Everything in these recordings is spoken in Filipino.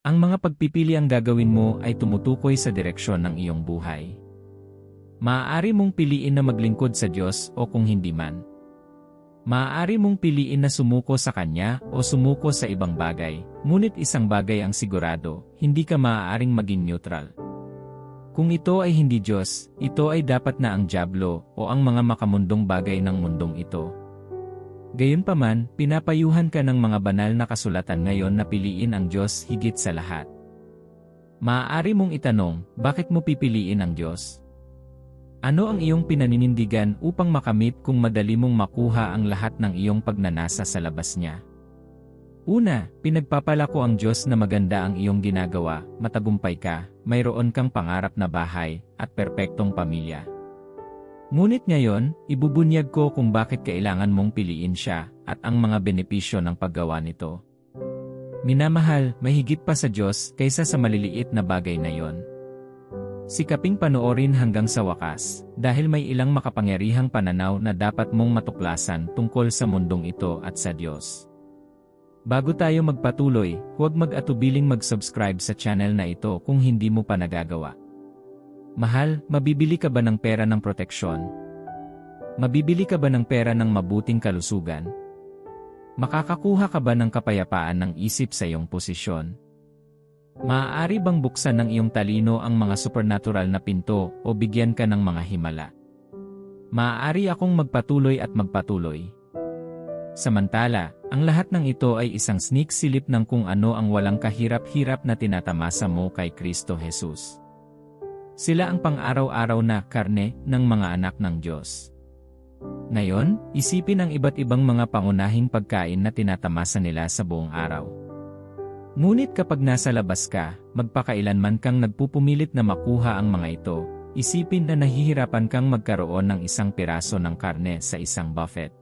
Ang mga pagpipili ang gagawin mo ay tumutukoy sa direksyon ng iyong buhay. Maaari mong piliin na maglingkod sa Diyos o kung hindi man. Maaari mong piliin na sumuko sa Kanya o sumuko sa ibang bagay, ngunit isang bagay ang sigurado, hindi ka maaaring maging neutral. Kung ito ay hindi Diyos, ito ay dapat na ang Diablo o ang mga makamundong bagay ng mundong ito. Gayunpaman, pinapayuhan ka ng mga banal na kasulatan ngayon na piliin ang Diyos higit sa lahat. Maaari mong itanong, bakit mo pipiliin ang Diyos? Ano ang iyong pinaninindigan upang makamit kung madali mong makuha ang lahat ng iyong pagnanasa sa labas niya? Una, pinagpapala ko ang Diyos na maganda ang iyong ginagawa, matagumpay ka, mayroon kang pangarap na bahay, at perpektong pamilya. Ngunit ngayon, ibubunyag ko kung bakit kailangan mong piliin siya at ang mga benepisyo ng paggawa nito. Minamahal, mahigit pa sa Diyos kaysa sa maliliit na bagay na yon. Sikaping panoorin hanggang sa wakas, dahil may ilang makapangyarihang pananaw na dapat mong matuklasan tungkol sa mundong ito at sa Diyos. Bago tayo magpatuloy, huwag mag-atubiling mag-subscribe sa channel na ito kung hindi mo pa nagagawa. Mahal, mabibili ka ba ng pera ng proteksyon? Mabibili ka ba ng pera ng mabuting kalusugan? Makakakuha ka ba ng kapayapaan ng isip sa iyong posisyon? Maaari bang buksan ng iyong talino ang mga supernatural na pinto o bigyan ka ng mga himala? Maaari akong magpatuloy at magpatuloy. Samantala, ang lahat ng ito ay isang sneak silip ng kung ano ang walang kahirap-hirap na tinatamasa mo kay Kristo Jesus. Sila ang pang-araw-araw na karne ng mga anak ng Diyos. Ngayon, isipin ang iba't ibang mga pangunahing pagkain na tinatamasa nila sa buong araw. Ngunit kapag nasa labas ka, magpakailanman kang nagpupumilit na makuha ang mga ito, isipin na nahihirapan kang magkaroon ng isang piraso ng karne sa isang buffet.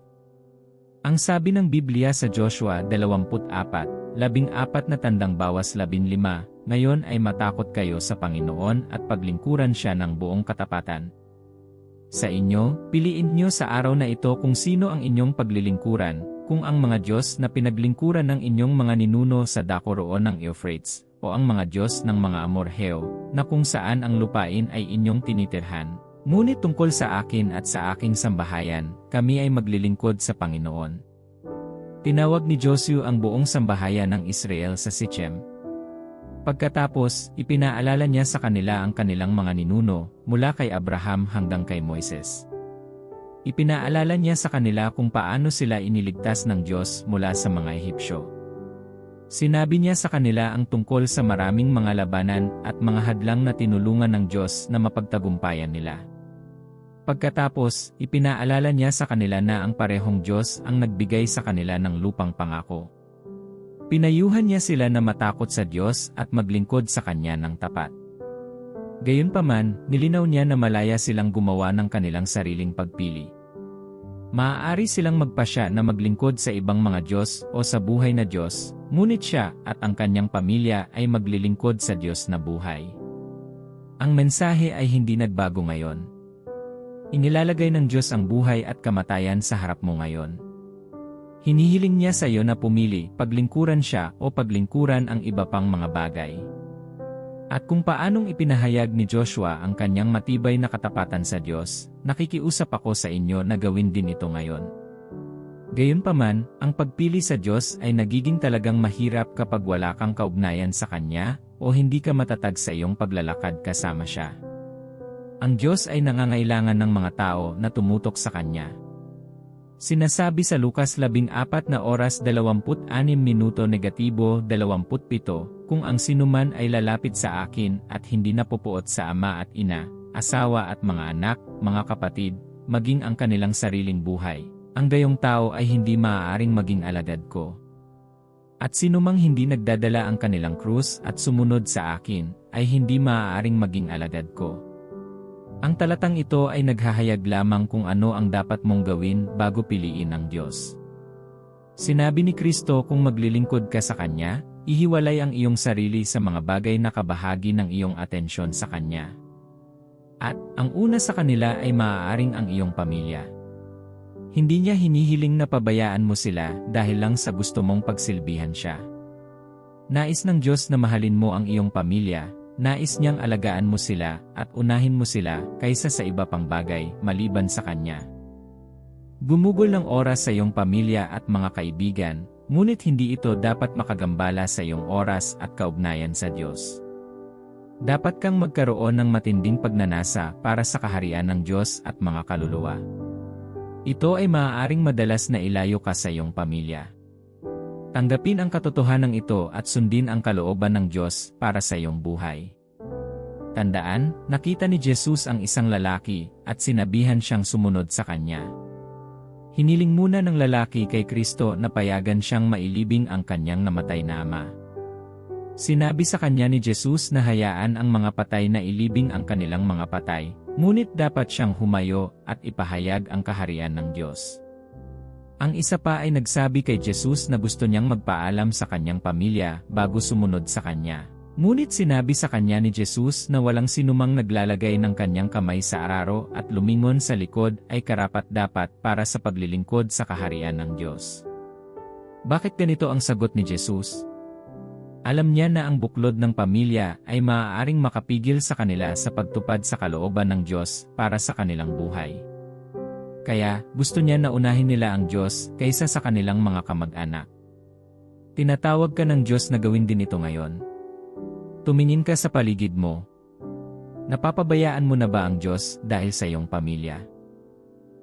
Ang sabi ng Biblia sa Joshua 24, labing apat na tandang bawas labing lima, ngayon ay matakot kayo sa Panginoon at paglingkuran siya ng buong katapatan. Sa inyo, piliin niyo sa araw na ito kung sino ang inyong paglilingkuran, kung ang mga Diyos na pinaglingkuran ng inyong mga ninuno sa dako roon ng Euphrates, o ang mga Diyos ng mga Amorheo, na kung saan ang lupain ay inyong tinitirhan. Ngunit tungkol sa akin at sa aking sambahayan, kami ay maglilingkod sa Panginoon. Tinawag ni Josue ang buong sambahayan ng Israel sa Sichem, Pagkatapos, ipinaalala niya sa kanila ang kanilang mga ninuno, mula kay Abraham hanggang kay Moises. Ipinaalala niya sa kanila kung paano sila iniligtas ng Diyos mula sa mga Ehipsyo. Sinabi niya sa kanila ang tungkol sa maraming mga labanan at mga hadlang na tinulungan ng Diyos na mapagtagumpayan nila. Pagkatapos, ipinaalala niya sa kanila na ang parehong Diyos ang nagbigay sa kanila ng lupang pangako. Pinayuhan niya sila na matakot sa Diyos at maglingkod sa Kanya ng tapat. Gayunpaman, nilinaw niya na malaya silang gumawa ng kanilang sariling pagpili. Maaari silang magpasya na maglingkod sa ibang mga Diyos o sa buhay na Diyos, ngunit siya at ang kanyang pamilya ay maglilingkod sa Diyos na buhay. Ang mensahe ay hindi nagbago ngayon. Inilalagay ng Diyos ang buhay at kamatayan sa harap mo ngayon. Hinihiling niya sa iyo na pumili, paglingkuran siya o paglingkuran ang iba pang mga bagay. At kung paanong ipinahayag ni Joshua ang kanyang matibay na katapatan sa Diyos, nakikiusap ako sa inyo na gawin din ito ngayon. Gayunpaman, ang pagpili sa Diyos ay nagiging talagang mahirap kapag wala kang kaugnayan sa Kanya o hindi ka matatag sa iyong paglalakad kasama siya. Ang Diyos ay nangangailangan ng mga tao na tumutok sa Kanya. Sinasabi sa Lukas 14 na oras 26 minuto negatibo 27 kung ang sinuman ay lalapit sa akin at hindi napupuot sa ama at ina, asawa at mga anak, mga kapatid, maging ang kanilang sariling buhay. Ang gayong tao ay hindi maaaring maging alagad ko. At sinumang hindi nagdadala ang kanilang krus at sumunod sa akin, ay hindi maaaring maging alagad ko. Ang talatang ito ay naghahayag lamang kung ano ang dapat mong gawin bago piliin ang Diyos. Sinabi ni Kristo kung maglilingkod ka sa Kanya, ihiwalay ang iyong sarili sa mga bagay na kabahagi ng iyong atensyon sa Kanya. At, ang una sa kanila ay maaaring ang iyong pamilya. Hindi niya hinihiling na pabayaan mo sila dahil lang sa gusto mong pagsilbihan siya. Nais ng Diyos na mahalin mo ang iyong pamilya, nais niyang alagaan mo sila at unahin mo sila kaysa sa iba pang bagay maliban sa Kanya. Gumugol ng oras sa iyong pamilya at mga kaibigan, ngunit hindi ito dapat makagambala sa iyong oras at kaugnayan sa Diyos. Dapat kang magkaroon ng matinding pagnanasa para sa kaharian ng Diyos at mga kaluluwa. Ito ay maaaring madalas na ilayo ka sa iyong pamilya. Tanggapin ang katotohanan ito at sundin ang kalooban ng Diyos para sa iyong buhay. Tandaan, nakita ni Jesus ang isang lalaki at sinabihan siyang sumunod sa kanya. Hiniling muna ng lalaki kay Kristo na payagan siyang mailibing ang kanyang namatay na ama. Sinabi sa kanya ni Jesus na hayaan ang mga patay na ilibing ang kanilang mga patay, ngunit dapat siyang humayo at ipahayag ang kaharian ng Diyos. Ang isa pa ay nagsabi kay Jesus na gusto niyang magpaalam sa kanyang pamilya bago sumunod sa kanya. Ngunit sinabi sa kanya ni Jesus na walang sinumang naglalagay ng kanyang kamay sa araro at lumingon sa likod ay karapat-dapat para sa paglilingkod sa kaharian ng Diyos. Bakit ganito ang sagot ni Jesus? Alam niya na ang buklod ng pamilya ay maaaring makapigil sa kanila sa pagtupad sa kalooban ng Diyos para sa kanilang buhay. Kaya, gusto niya na unahin nila ang Diyos kaysa sa kanilang mga kamag-anak. Tinatawag ka ng Diyos na gawin din ito ngayon. Tumingin ka sa paligid mo. Napapabayaan mo na ba ang Diyos dahil sa iyong pamilya?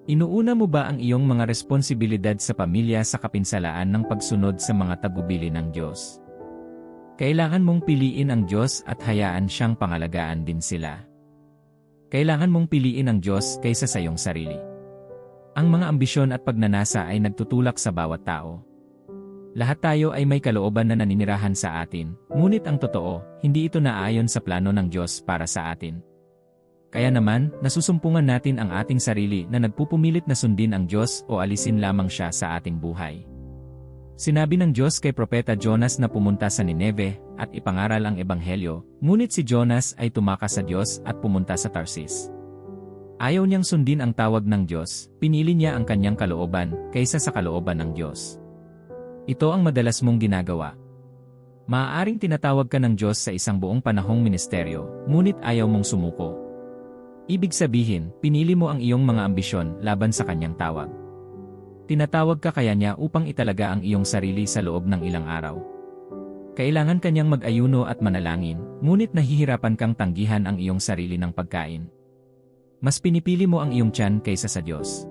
Inuuna mo ba ang iyong mga responsibilidad sa pamilya sa kapinsalaan ng pagsunod sa mga tagubili ng Diyos? Kailangan mong piliin ang Diyos at hayaan siyang pangalagaan din sila. Kailangan mong piliin ang Diyos kaysa sa iyong sarili. Ang mga ambisyon at pagnanasa ay nagtutulak sa bawat tao. Lahat tayo ay may kalooban na naninirahan sa atin, ngunit ang totoo, hindi ito naayon sa plano ng Diyos para sa atin. Kaya naman, nasusumpungan natin ang ating sarili na nagpupumilit na sundin ang Diyos o alisin lamang siya sa ating buhay. Sinabi ng Diyos kay Propeta Jonas na pumunta sa Nineve at ipangaral ang Ebanghelyo, ngunit si Jonas ay tumakas sa Diyos at pumunta sa Tarsis. Ayaw niyang sundin ang tawag ng Diyos, pinili niya ang kanyang kalooban kaysa sa kalooban ng Diyos. Ito ang madalas mong ginagawa. Maaaring tinatawag ka ng Diyos sa isang buong panahong ministeryo, ngunit ayaw mong sumuko. Ibig sabihin, pinili mo ang iyong mga ambisyon laban sa kanyang tawag. Tinatawag ka kaya niya upang italaga ang iyong sarili sa loob ng ilang araw. Kailangan kanyang mag-ayuno at manalangin, ngunit nahihirapan kang tanggihan ang iyong sarili ng pagkain. Mas pinipili mo ang iyong tiyan kaysa sa Diyos.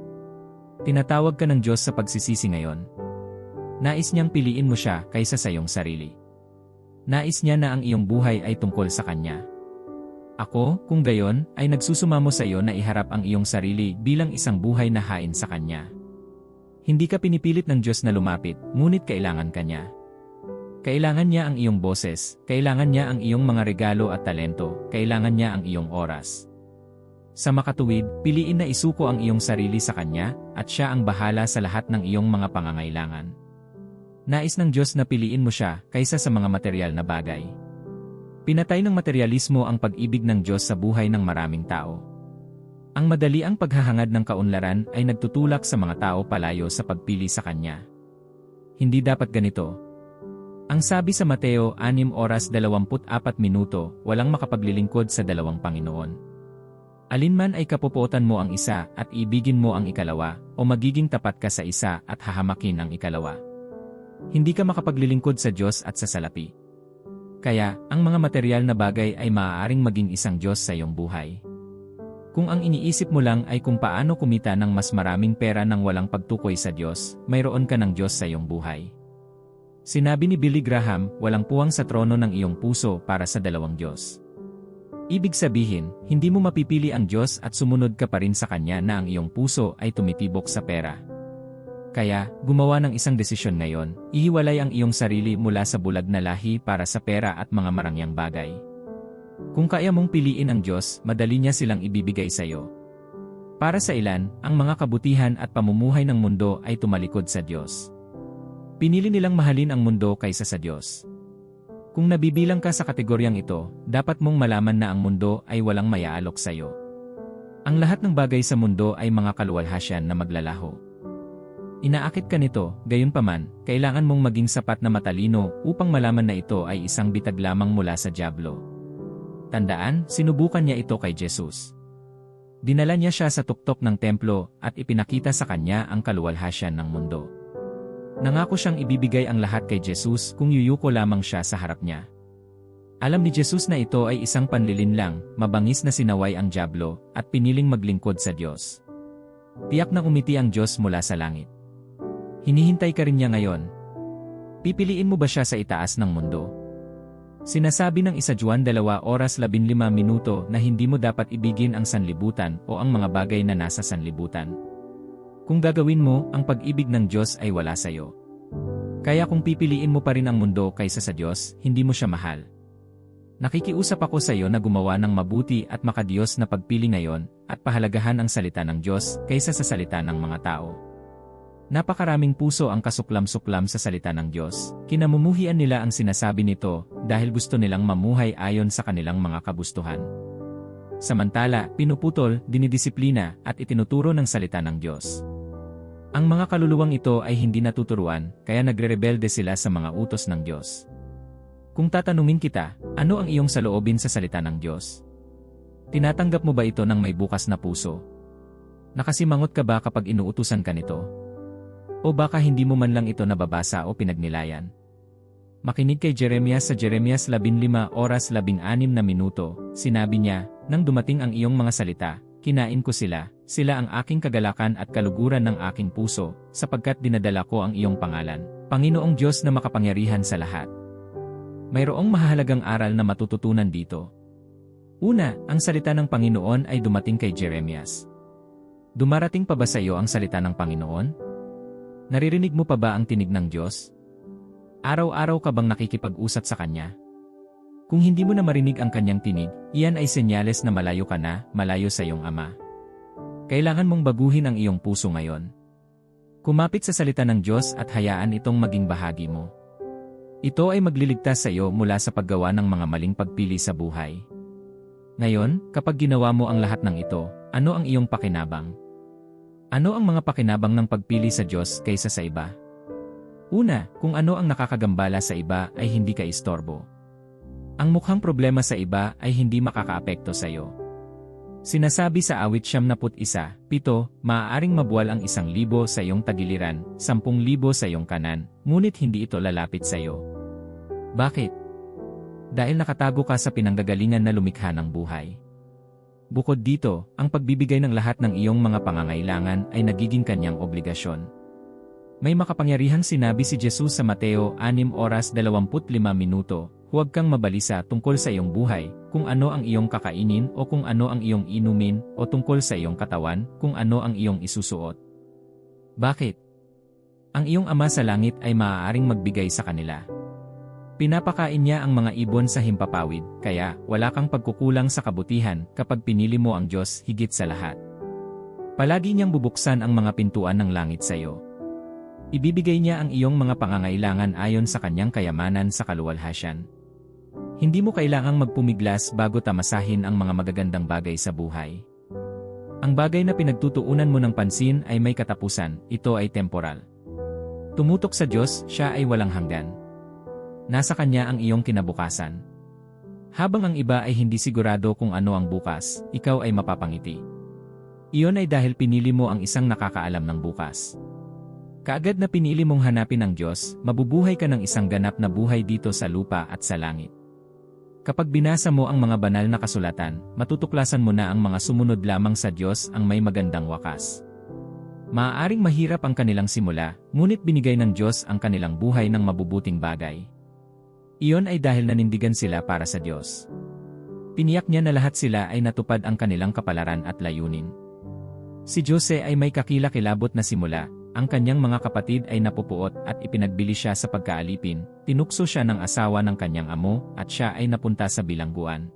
Tinatawag ka ng Diyos sa pagsisisi ngayon. Nais niyang piliin mo siya kaysa sa iyong sarili. Nais niya na ang iyong buhay ay tungkol sa Kanya. Ako, kung gayon, ay nagsusumamo sa iyo na iharap ang iyong sarili bilang isang buhay na hain sa Kanya. Hindi ka pinipilit ng Diyos na lumapit, ngunit kailangan ka niya. Kailangan niya ang iyong boses, kailangan niya ang iyong mga regalo at talento, kailangan niya ang iyong oras. Sa makatuwid, piliin na isuko ang iyong sarili sa Kanya, at Siya ang bahala sa lahat ng iyong mga pangangailangan. Nais ng Diyos na piliin mo siya kaysa sa mga material na bagay. Pinatay ng materialismo ang pag-ibig ng Diyos sa buhay ng maraming tao. Ang madali ang paghahangad ng kaunlaran ay nagtutulak sa mga tao palayo sa pagpili sa Kanya. Hindi dapat ganito. Ang sabi sa Mateo 6 oras 24 minuto, walang makapaglilingkod sa dalawang Panginoon. Alinman ay kapupuotan mo ang isa at ibigin mo ang ikalawa, o magiging tapat ka sa isa at hahamakin ang ikalawa. Hindi ka makapaglilingkod sa Diyos at sa salapi. Kaya, ang mga material na bagay ay maaaring maging isang Diyos sa iyong buhay. Kung ang iniisip mo lang ay kung paano kumita ng mas maraming pera nang walang pagtukoy sa Diyos, mayroon ka ng Diyos sa iyong buhay. Sinabi ni Billy Graham, walang puwang sa trono ng iyong puso para sa dalawang Diyos. Ibig sabihin, hindi mo mapipili ang Diyos at sumunod ka pa rin sa Kanya na ang iyong puso ay tumitibok sa pera. Kaya, gumawa ng isang desisyon ngayon, ihiwalay ang iyong sarili mula sa bulag na lahi para sa pera at mga marangyang bagay. Kung kaya mong piliin ang Diyos, madali niya silang ibibigay sa iyo. Para sa ilan, ang mga kabutihan at pamumuhay ng mundo ay tumalikod sa Diyos. Pinili nilang mahalin ang mundo kaysa sa Diyos. Kung nabibilang ka sa kategoryang ito, dapat mong malaman na ang mundo ay walang mayaalok sa iyo. Ang lahat ng bagay sa mundo ay mga kaluwalhasyan na maglalaho. Inaakit ka nito, gayunpaman, kailangan mong maging sapat na matalino upang malaman na ito ay isang bitag lamang mula sa Diablo. Tandaan, sinubukan niya ito kay Jesus. Dinala niya siya sa tuktok ng templo at ipinakita sa kanya ang kaluwalhasyan ng mundo. Nangako siyang ibibigay ang lahat kay Jesus kung yuyuko lamang siya sa harap niya. Alam ni Jesus na ito ay isang panlilin lang, mabangis na sinaway ang Diablo, at piniling maglingkod sa Diyos. Tiyak na umiti ang Diyos mula sa langit. Hinihintay ka rin niya ngayon. Pipiliin mo ba siya sa itaas ng mundo? Sinasabi ng isa Juan 2 oras 15 minuto na hindi mo dapat ibigin ang sanlibutan o ang mga bagay na nasa sanlibutan. Kung gagawin mo, ang pag-ibig ng Diyos ay wala sa iyo. Kaya kung pipiliin mo pa rin ang mundo kaysa sa Diyos, hindi mo siya mahal. Nakikiusap ako sa iyo na gumawa ng mabuti at makadiyos na pagpili ngayon at pahalagahan ang salita ng Diyos kaysa sa salita ng mga tao. Napakaraming puso ang kasuklam-suklam sa salita ng Diyos. Kinamumuhian nila ang sinasabi nito dahil gusto nilang mamuhay ayon sa kanilang mga kabustuhan. Samantala, pinuputol, dinidisiplina, at itinuturo ng salita ng Diyos. Ang mga kaluluwang ito ay hindi natuturuan, kaya nagre-rebelde sila sa mga utos ng Diyos. Kung tatanungin kita, ano ang iyong saloobin sa salita ng Diyos? Tinatanggap mo ba ito ng may bukas na puso? Nakasimangot ka ba kapag inuutusan ka nito? O baka hindi mo man lang ito nababasa o pinagnilayan. Makinig kay Jeremias sa Jeremias 15 oras 16 na minuto, sinabi niya, Nang dumating ang iyong mga salita, kinain ko sila, sila ang aking kagalakan at kaluguran ng aking puso, sapagkat dinadala ko ang iyong pangalan, Panginoong Diyos na makapangyarihan sa lahat. Mayroong mahalagang aral na matututunan dito. Una, ang salita ng Panginoon ay dumating kay Jeremias. Dumarating pa ba sa iyo ang salita ng Panginoon? Naririnig mo pa ba ang tinig ng Diyos? Araw-araw ka bang nakikipag-usat sa Kanya? Kung hindi mo na marinig ang Kanyang tinig, iyan ay senyales na malayo ka na, malayo sa iyong Ama. Kailangan mong baguhin ang iyong puso ngayon. Kumapit sa salita ng Diyos at hayaan itong maging bahagi mo. Ito ay magliligtas sa iyo mula sa paggawa ng mga maling pagpili sa buhay. Ngayon, kapag ginawa mo ang lahat ng ito, ano ang iyong pakinabang? Ano ang mga pakinabang ng pagpili sa Diyos kaysa sa iba? Una, kung ano ang nakakagambala sa iba ay hindi ka istorbo. Ang mukhang problema sa iba ay hindi makakaapekto sa iyo. Sinasabi sa awit siyam na isa, pito, maaaring mabuwal ang isang libo sa iyong tagiliran, sampung libo sa iyong kanan, ngunit hindi ito lalapit sa iyo. Bakit? Dahil nakatago ka sa pinanggagalingan na lumikha ng buhay. Bukod dito, ang pagbibigay ng lahat ng iyong mga pangangailangan ay nagiging kanyang obligasyon. May makapangyarihang sinabi si Jesus sa Mateo 6 oras 25 minuto, huwag kang mabalisa tungkol sa iyong buhay, kung ano ang iyong kakainin o kung ano ang iyong inumin, o tungkol sa iyong katawan, kung ano ang iyong isusuot. Bakit? Ang iyong ama sa langit ay maaaring magbigay sa kanila. Pinapakain niya ang mga ibon sa himpapawid, kaya wala kang pagkukulang sa kabutihan kapag pinili mo ang Diyos higit sa lahat. Palagi niyang bubuksan ang mga pintuan ng langit sa iyo. Ibibigay niya ang iyong mga pangangailangan ayon sa kanyang kayamanan sa kaluwalhasyan. Hindi mo kailangang magpumiglas bago tamasahin ang mga magagandang bagay sa buhay. Ang bagay na pinagtutuunan mo ng pansin ay may katapusan, ito ay temporal. Tumutok sa Diyos, siya ay walang hanggan. Nasa kanya ang iyong kinabukasan. Habang ang iba ay hindi sigurado kung ano ang bukas, ikaw ay mapapangiti. Iyon ay dahil pinili mo ang isang nakakaalam ng bukas. Kaagad na pinili mong hanapin ang Diyos, mabubuhay ka ng isang ganap na buhay dito sa lupa at sa langit. Kapag binasa mo ang mga banal na kasulatan, matutuklasan mo na ang mga sumunod lamang sa Diyos ang may magandang wakas. Maaaring mahirap ang kanilang simula, ngunit binigay ng Diyos ang kanilang buhay ng mabubuting bagay. Iyon ay dahil nanindigan sila para sa Diyos. Tiniyak niya na lahat sila ay natupad ang kanilang kapalaran at layunin. Si Jose ay may kakilakilabot na simula, ang kanyang mga kapatid ay napupuot at ipinagbili siya sa pagkaalipin, tinukso siya ng asawa ng kanyang amo at siya ay napunta sa bilangguan.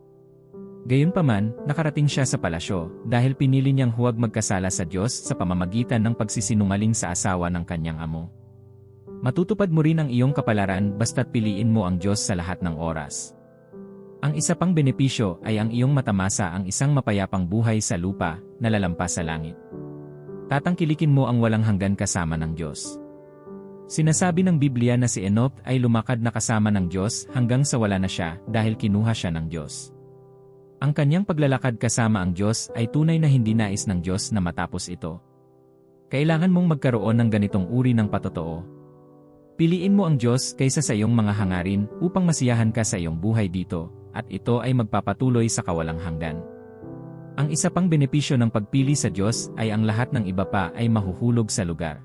Gayunpaman, nakarating siya sa palasyo dahil pinili niyang huwag magkasala sa Diyos sa pamamagitan ng pagsisinungaling sa asawa ng kanyang amo. Matutupad mo rin ang iyong kapalaran basta't piliin mo ang Diyos sa lahat ng oras. Ang isa pang benepisyo ay ang iyong matamasa ang isang mapayapang buhay sa lupa na lalampas sa langit. Tatangkilikin mo ang walang hanggan kasama ng Diyos. Sinasabi ng Biblia na si Enoch ay lumakad na kasama ng Diyos hanggang sa wala na siya dahil kinuha siya ng Diyos. Ang kanyang paglalakad kasama ang Diyos ay tunay na hindi nais ng Diyos na matapos ito. Kailangan mong magkaroon ng ganitong uri ng patotoo. Piliin mo ang Diyos kaysa sa iyong mga hangarin upang masiyahan ka sa iyong buhay dito, at ito ay magpapatuloy sa kawalang hanggan. Ang isa pang benepisyo ng pagpili sa Diyos ay ang lahat ng iba pa ay mahuhulog sa lugar.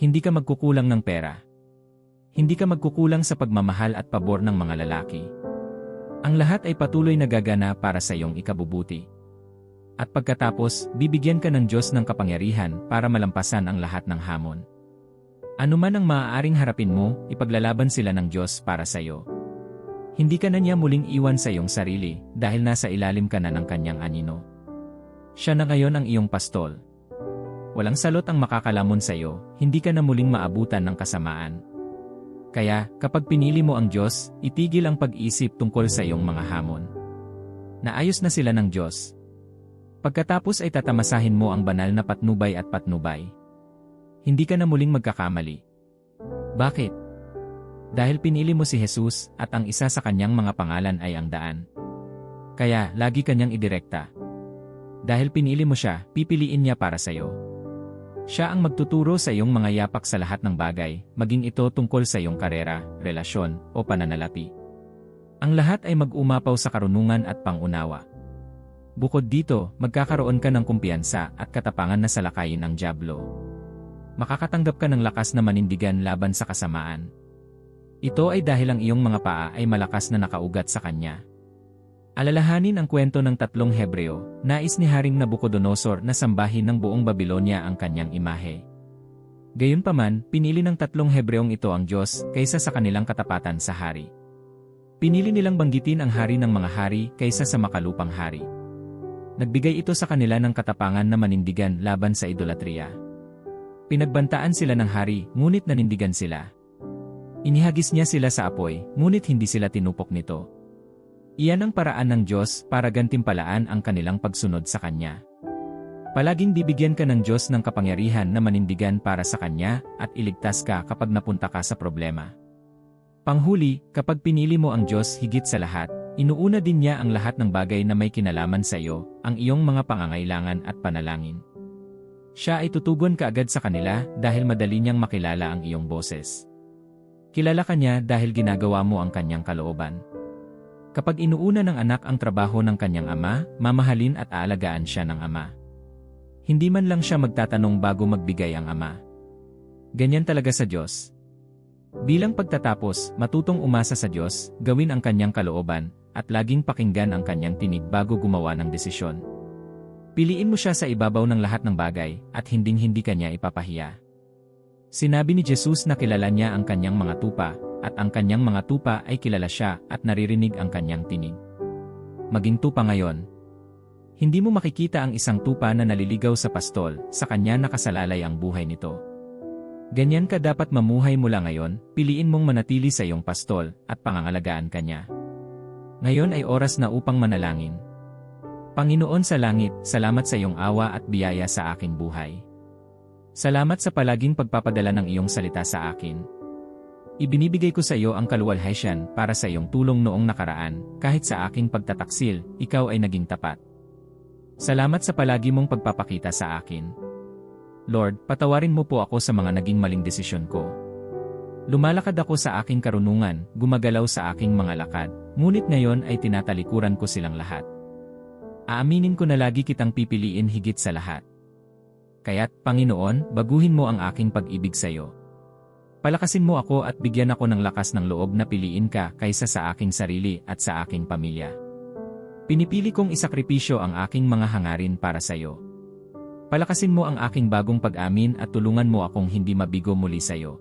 Hindi ka magkukulang ng pera. Hindi ka magkukulang sa pagmamahal at pabor ng mga lalaki. Ang lahat ay patuloy na gagana para sa iyong ikabubuti. At pagkatapos, bibigyan ka ng Diyos ng kapangyarihan para malampasan ang lahat ng hamon. Ano man ang maaaring harapin mo, ipaglalaban sila ng Diyos para sa iyo. Hindi ka na niya muling iwan sa iyong sarili dahil nasa ilalim ka na ng kanyang anino. Siya na ngayon ang iyong pastol. Walang salot ang makakalamon sa iyo, hindi ka na muling maabutan ng kasamaan. Kaya, kapag pinili mo ang Diyos, itigil ang pag-isip tungkol sa iyong mga hamon. Naayos na sila ng Diyos. Pagkatapos ay tatamasahin mo ang banal na patnubay at patnubay. Hindi ka na muling magkakamali. Bakit? Dahil pinili mo si Jesus at ang isa sa kanyang mga pangalan ay ang daan. Kaya, lagi kanyang idirekta. Dahil pinili mo siya, pipiliin niya para sa iyo. Siya ang magtuturo sa iyong mga yapak sa lahat ng bagay, maging ito tungkol sa iyong karera, relasyon, o pananalapi. Ang lahat ay mag-umapaw sa karunungan at pangunawa. Bukod dito, magkakaroon ka ng kumpiyansa at katapangan na salakayin ang Diablo. Makakatanggap ka ng lakas na manindigan laban sa kasamaan. Ito ay dahil ang iyong mga paa ay malakas na nakaugat sa kanya. Alalahanin ang kwento ng tatlong Hebreo, nais ni Haring Nabucodonosor na sambahin ng buong Babylonia ang kanyang imahe. Gayunpaman, pinili ng tatlong Hebreong ito ang Diyos kaysa sa kanilang katapatan sa hari. Pinili nilang banggitin ang hari ng mga hari kaysa sa makalupang hari. Nagbigay ito sa kanila ng katapangan na manindigan laban sa idolatriya. Pinagbantaan sila ng hari, ngunit nanindigan sila. Inihagis niya sila sa apoy, ngunit hindi sila tinupok nito. Iyan ang paraan ng Diyos para gantimpalaan ang kanilang pagsunod sa Kanya. Palaging bibigyan ka ng Diyos ng kapangyarihan na manindigan para sa Kanya at iligtas ka kapag napunta ka sa problema. Panghuli, kapag pinili mo ang Diyos higit sa lahat, inuuna din niya ang lahat ng bagay na may kinalaman sa iyo, ang iyong mga pangangailangan at panalangin. Siya ay tutugon kaagad sa kanila dahil madali niyang makilala ang iyong boses. Kilala ka niya dahil ginagawa mo ang kanyang kalooban. Kapag inuuna ng anak ang trabaho ng kanyang ama, mamahalin at aalagaan siya ng ama. Hindi man lang siya magtatanong bago magbigay ang ama. Ganyan talaga sa Diyos. Bilang pagtatapos, matutong umasa sa Diyos, gawin ang kanyang kalooban, at laging pakinggan ang kanyang tinig bago gumawa ng desisyon. Piliin mo siya sa ibabaw ng lahat ng bagay, at hinding-hindi kanya ipapahiya. Sinabi ni Jesus na kilala niya ang kanyang mga tupa, at ang kanyang mga tupa ay kilala siya at naririnig ang kanyang tinig. Maging tupa ngayon. Hindi mo makikita ang isang tupa na naliligaw sa pastol, sa kanya nakasalalay ang buhay nito. Ganyan ka dapat mamuhay mula ngayon, piliin mong manatili sa iyong pastol, at pangangalagaan kanya. Ngayon ay oras na upang manalangin. Panginoon sa langit, salamat sa iyong awa at biyaya sa aking buhay. Salamat sa palaging pagpapadala ng iyong salita sa akin. Ibinibigay ko sa iyo ang kaluwalhatian para sa iyong tulong noong nakaraan, kahit sa aking pagtataksil, ikaw ay naging tapat. Salamat sa palagi mong pagpapakita sa akin. Lord, patawarin mo po ako sa mga naging maling desisyon ko. Lumalakad ako sa aking karunungan, gumagalaw sa aking mga lakad, ngunit ngayon ay tinatalikuran ko silang lahat. Aaminin ko na lagi kitang pipiliin higit sa lahat. Kaya't, Panginoon, baguhin mo ang aking pag-ibig sa iyo. Palakasin mo ako at bigyan ako ng lakas ng loob na piliin ka kaysa sa aking sarili at sa aking pamilya. Pinipili kong isakripisyo ang aking mga hangarin para sa iyo. Palakasin mo ang aking bagong pag-amin at tulungan mo akong hindi mabigo muli sa iyo.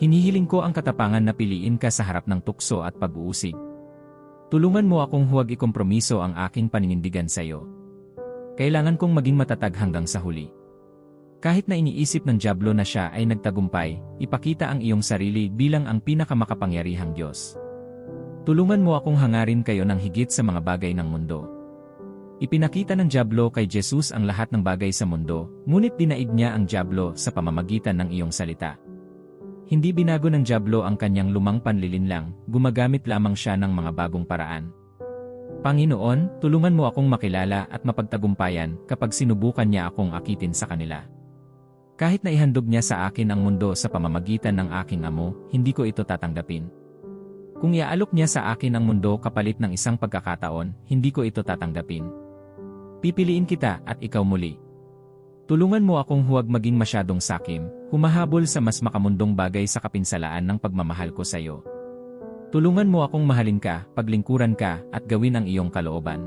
Hinihiling ko ang katapangan na piliin ka sa harap ng tukso at pag-uusig. Tulungan mo akong huwag ikompromiso ang aking paninindigan sa iyo. Kailangan kong maging matatag hanggang sa huli. Kahit na iniisip ng Diablo na siya ay nagtagumpay, ipakita ang iyong sarili bilang ang pinakamakapangyarihang Diyos. Tulungan mo akong hangarin kayo ng higit sa mga bagay ng mundo. Ipinakita ng Diablo kay Jesus ang lahat ng bagay sa mundo, ngunit dinaig niya ang Diablo sa pamamagitan ng iyong salita. Hindi binago ng Diablo ang kanyang lumang panlilinlang, gumagamit lamang siya ng mga bagong paraan. Panginoon, tulungan mo akong makilala at mapagtagumpayan kapag sinubukan niya akong akitin sa kanila. Kahit na ihandog niya sa akin ang mundo sa pamamagitan ng aking amo, hindi ko ito tatanggapin. Kung iaalok niya sa akin ang mundo kapalit ng isang pagkakataon, hindi ko ito tatanggapin. Pipiliin kita at ikaw muli. Tulungan mo akong huwag maging masyadong sakim, humahabol sa mas makamundong bagay sa kapinsalaan ng pagmamahal ko sa iyo. Tulungan mo akong mahalin ka, paglingkuran ka, at gawin ang iyong kalooban.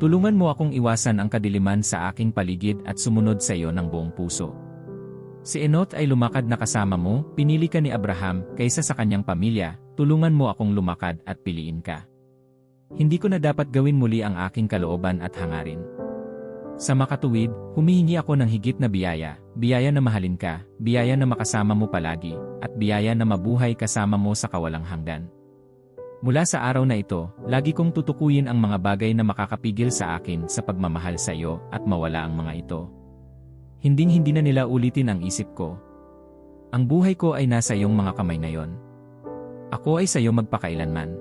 Tulungan mo akong iwasan ang kadiliman sa aking paligid at sumunod sa iyo ng buong puso. Si Enot ay lumakad na kasama mo, pinili ka ni Abraham kaysa sa kanyang pamilya, tulungan mo akong lumakad at piliin ka. Hindi ko na dapat gawin muli ang aking kalooban at hangarin. Sa makatuwid, humihingi ako ng higit na biyaya, biyaya na mahalin ka, biyaya na makasama mo palagi, at biyaya na mabuhay kasama mo sa kawalang hanggan. Mula sa araw na ito, lagi kong tutukuyin ang mga bagay na makakapigil sa akin sa pagmamahal sa iyo at mawala ang mga ito. Hinding-hindi na nila ulitin ang isip ko. Ang buhay ko ay nasa iyong mga kamay ngayon. Ako ay sa iyo magpakailanman.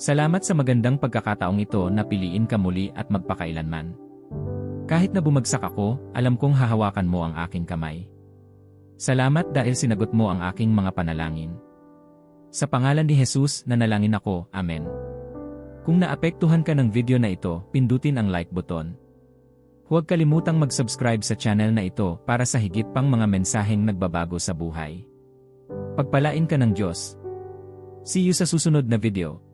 Salamat sa magandang pagkakataong ito na piliin ka muli at magpakailanman. Kahit na bumagsak ako, alam kong hahawakan mo ang aking kamay. Salamat dahil sinagot mo ang aking mga panalangin. Sa pangalan ni Jesus, nanalangin ako, Amen. Kung naapektuhan ka ng video na ito, pindutin ang like button. Huwag kalimutang mag-subscribe sa channel na ito para sa higit pang mga mensaheng nagbabago sa buhay. Pagpalain ka ng Diyos. See you sa susunod na video.